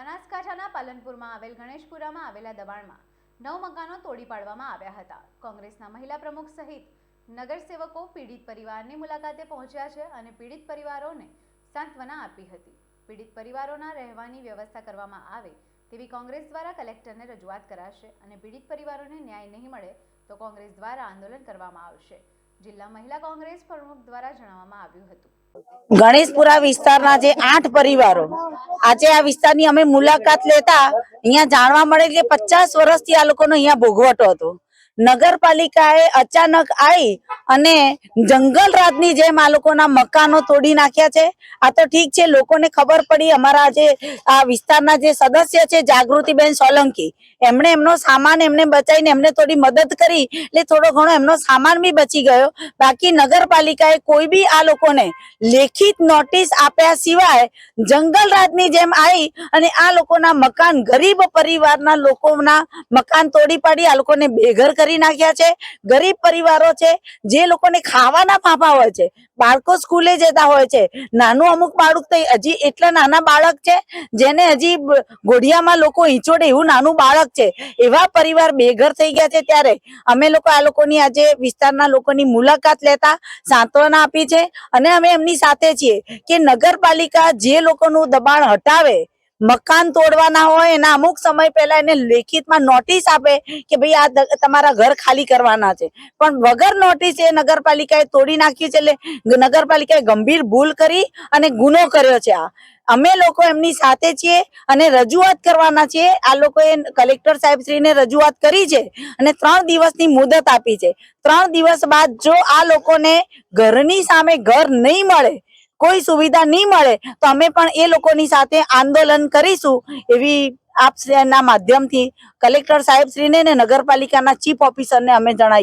બનાસકાંઠાના પાલનપુરમાં આવેલ ગણેશપુરામાં આવેલા દબાણમાં નવ મકાનો તોડી પાડવામાં આવ્યા હતા. કોંગ્રેસના મહિલા પ્રમુખ સહિત નગરસેવકો, પીડિત પરિવારની મુલાકાતે પહોંચ્યા છે અને પીડિત પરિવારોને સાંત્વના આપી હતી. પીડિત પરિવારોના રહેવાની વ્યવસ્થા કરવામાં આવે તેવી કોંગ્રેસ દ્વારા કલેક્ટરને રજૂઆત કરાશે અને પીડિત પરિવારોને ન્યાય નહીં મળે તો કોંગ્રેસ દ્વારા આંદોલન કરવામાં આવશે. જિલ્લા મહિલા કોંગ્રેસ પ્રમુખ દ્વારા જણાવવામાં આવ્યું હતું. ગણેશપુરા વિસ્તારના જે આઠ પરિવારો, આજે આ વિસ્તારની અમે મુલાકાત લેતા અહીંયા જાણવા મળે કે પચાસ વર્ષથી આ લોકોનો અહીંયા ભોગવટો હતો. નગરપાલિકાએ અચાનક આવી અને જંગલ રાજની જેમ આ લોકોના મકાનો તોડી નાખ્યા છે. આ તો ઠીક છે, લોકોને ખબર પડી અમારા જે આ વિસ્તારના જે સદસ્ય છે, જાગૃતિબેન સોલંકી, એમણે એમનો સામાન એમને બચાવીને એમને થોડી મદદ કરી, એટલે થોડો ઘણો એમનો સામાન બી બચી ગયો. બાકી નગરપાલિકાએ કોઈ બી આ લોકોને લેખિત નોટિસ આપ્યા સિવાય જંગલ રાજની જેમ આવી અને આ લોકોના મકાન, ગરીબ પરિવારના લોકોના મકાન તોડી પાડી, આ લોકોને બેઘર કરી નાખ્યા છે, ગરીબ પરિવારો છે, જે લોકોને ખાવાના ફાંફા હોય છે, બાળકો સ્કૂલે જતા હોય છે. નાનું અમુક બાળક તો હજી એટલા નાના બાળક છે, જેને હજી ગોઢિયામાં લોકો ઈંચોડે એવું નાનું બાળક છે. એવા પરિવાર બેઘર થઈ ગયા છે ત્યારે અમે લોકો આ લોકોની આજે વિસ્તારના લોકોની મુલાકાત લેતા, સાંત્વના આપી છે અને અમે એમની સાથે છીએ કે નગરપાલિકા જે લોકોનું દબાણ હટાવે મકાન તોડવાના હોય, એના અમુક સમય પહેલા એને લેખિતમાં નોટિસ આપે કે ભાઈ આ તમારા ઘર ખાલી કરવાના છે. પણ વગર નોટિસ એ નગરપાલિકાએ તોડી નાખ્યું છે એટલે નગરપાલિકાએ ગંભીર ભૂલ કરી અને ગુનો કર્યો છે આ. અમે લોકો એમની સાથે છીએ અને રજૂઆત કરવાના છીએ. આ લોકોએ કલેક્ટર સાહેબ શ્રીને રજૂઆત કરી છે અને ત્રણ દિવસની મુદત આપી છે. ત્રણ દિવસ બાદ જો આ લોકોને ઘરની સામે ઘર નહીં મળે કોઈ સુવિધા નહીં મળે, તો અમે પણ એ લોકોની સાથે આંદોલન કરીશું એવી આપ શ્રીના માધ્યમથી કલેક્ટર સાહેબ શ્રીને ને નગરપાલિકાના ચીફ ઓફિસરને અમે જણાવી